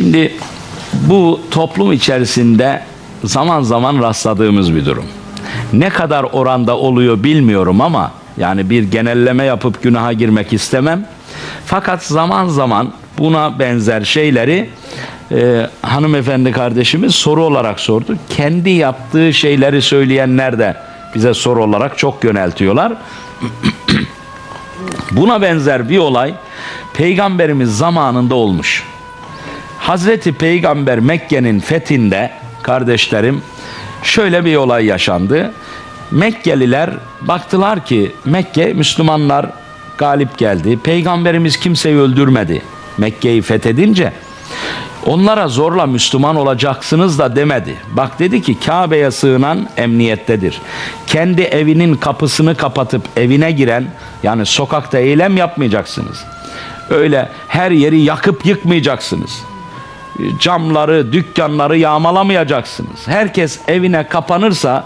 Şimdi bu toplum içerisinde zaman zaman rastladığımız bir durum. Ne kadar oranda oluyor bilmiyorum ama yani bir genelleme yapıp günaha girmek istemem. Fakat zaman zaman buna benzer şeyleri e, hanımefendi kardeşimiz soru olarak sordu. Kendi yaptığı şeyleri söyleyenler de bize soru olarak çok yöneltiyorlar. Buna benzer bir olay peygamberimiz zamanında olmuş. Hazreti Peygamber Mekke'nin fethinde kardeşlerim şöyle bir olay yaşandı. Mekkeliler baktılar ki Mekke Müslümanlar galip geldi. Peygamberimiz kimseyi öldürmedi. Mekke'yi fethedince onlara zorla Müslüman olacaksınız da demedi. Bak dedi ki Kabe'ye sığınan emniyettedir. Kendi evinin kapısını kapatıp evine giren yani sokakta eylem yapmayacaksınız. Öyle her yeri yakıp yıkmayacaksınız camları, dükkanları yağmalamayacaksınız. Herkes evine kapanırsa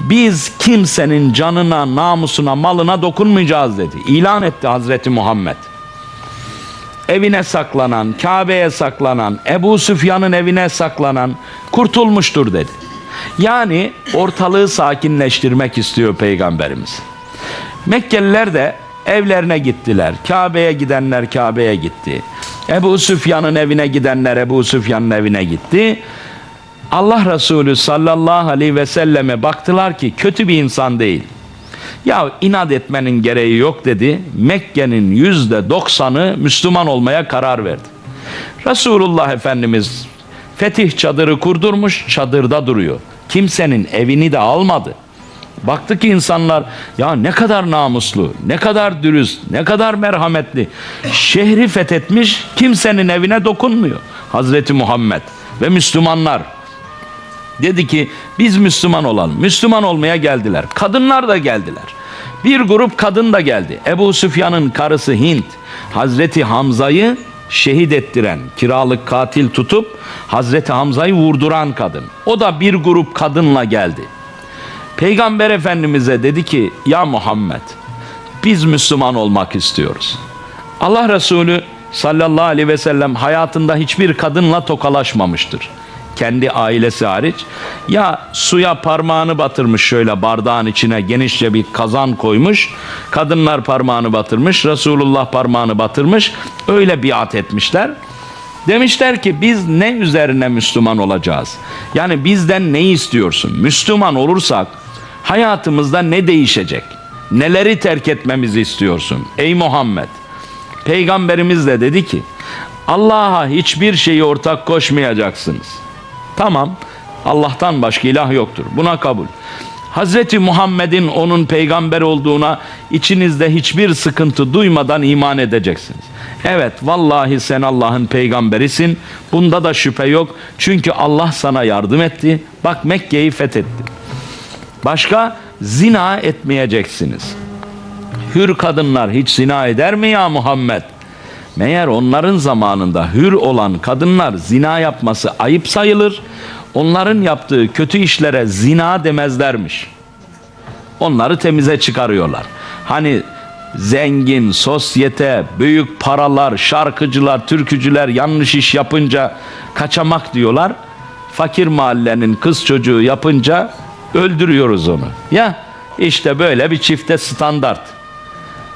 biz kimsenin canına, namusuna, malına dokunmayacağız dedi. İlan etti Hazreti Muhammed. Evine saklanan, Kabe'ye saklanan, Ebu Süfyan'ın evine saklanan kurtulmuştur dedi. Yani ortalığı sakinleştirmek istiyor Peygamberimiz. Mekkeliler de evlerine gittiler. Kabe'ye gidenler Kabe'ye gitti. Ebu Süfyan'ın evine gidenler Ebu Süfyan'ın evine gitti. Allah Resulü sallallahu aleyhi ve selleme baktılar ki kötü bir insan değil. Ya inat etmenin gereği yok dedi. Mekke'nin yüzde doksanı Müslüman olmaya karar verdi. Resulullah Efendimiz fetih çadırı kurdurmuş çadırda duruyor. Kimsenin evini de almadı. Baktı ki insanlar ya ne kadar namuslu, ne kadar dürüst, ne kadar merhametli. Şehri fethetmiş kimsenin evine dokunmuyor. Hazreti Muhammed ve Müslümanlar. Dedi ki biz Müslüman olalım. Müslüman olmaya geldiler. Kadınlar da geldiler. Bir grup kadın da geldi. Ebu Süfyan'ın karısı Hint. Hazreti Hamza'yı şehit ettiren, kiralık katil tutup Hazreti Hamza'yı vurduran kadın. O da bir grup kadınla geldi. Peygamber Efendimiz'e dedi ki ya Muhammed biz Müslüman olmak istiyoruz. Allah Resulü sallallahu aleyhi ve sellem hayatında hiçbir kadınla tokalaşmamıştır. Kendi ailesi hariç. Ya suya parmağını batırmış şöyle bardağın içine genişçe bir kazan koymuş. Kadınlar parmağını batırmış. Resulullah parmağını batırmış. Öyle biat etmişler. Demişler ki biz ne üzerine Müslüman olacağız? Yani bizden ne istiyorsun? Müslüman olursak hayatımızda ne değişecek? Neleri terk etmemizi istiyorsun? Ey Muhammed! Peygamberimiz de dedi ki Allah'a hiçbir şeyi ortak koşmayacaksınız. Tamam Allah'tan başka ilah yoktur. Buna kabul. Hazreti Muhammed'in onun peygamber olduğuna içinizde hiçbir sıkıntı duymadan iman edeceksiniz. Evet vallahi sen Allah'ın peygamberisin. Bunda da şüphe yok. Çünkü Allah sana yardım etti. Bak Mekke'yi fethetti. Başka zina etmeyeceksiniz. Hür kadınlar hiç zina eder mi ya Muhammed? Meğer onların zamanında hür olan kadınlar zina yapması ayıp sayılır. Onların yaptığı kötü işlere zina demezlermiş. Onları temize çıkarıyorlar. Hani zengin, sosyete, büyük paralar, şarkıcılar, türkücüler yanlış iş yapınca kaçamak diyorlar. Fakir mahallenin kız çocuğu yapınca öldürüyoruz onu. Ya işte böyle bir çifte standart.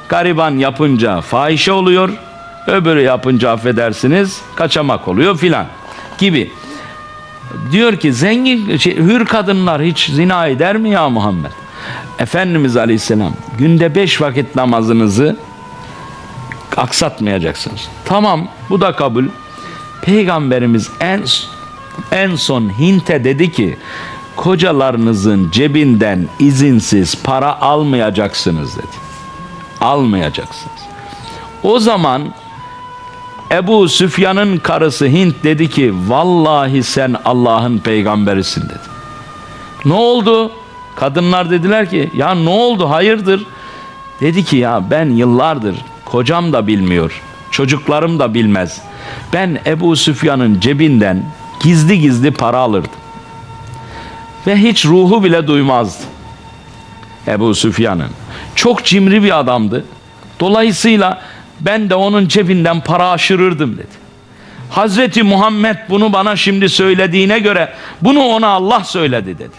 Gariban yapınca fahişe oluyor, öbürü yapınca affedersiniz kaçamak oluyor filan gibi. Diyor ki zengin şey, hür kadınlar hiç zina eder mi ya Muhammed? Efendimiz Aleyhisselam günde beş vakit namazınızı aksatmayacaksınız. Tamam bu da kabul. Peygamberimiz en en son Hint'e dedi ki kocalarınızın cebinden izinsiz para almayacaksınız dedi. Almayacaksınız. O zaman Ebu Süfyan'ın karısı Hint dedi ki vallahi sen Allah'ın peygamberisin dedi. Ne oldu? Kadınlar dediler ki ya ne oldu hayırdır? Dedi ki ya ben yıllardır kocam da bilmiyor, çocuklarım da bilmez. Ben Ebu Süfyan'ın cebinden gizli gizli para alırdım. Ve hiç ruhu bile duymazdı. Ebu Süfyan'ın. Çok cimri bir adamdı. Dolayısıyla ben de onun cebinden para aşırırdım dedi. Hazreti Muhammed bunu bana şimdi söylediğine göre bunu ona Allah söyledi dedi.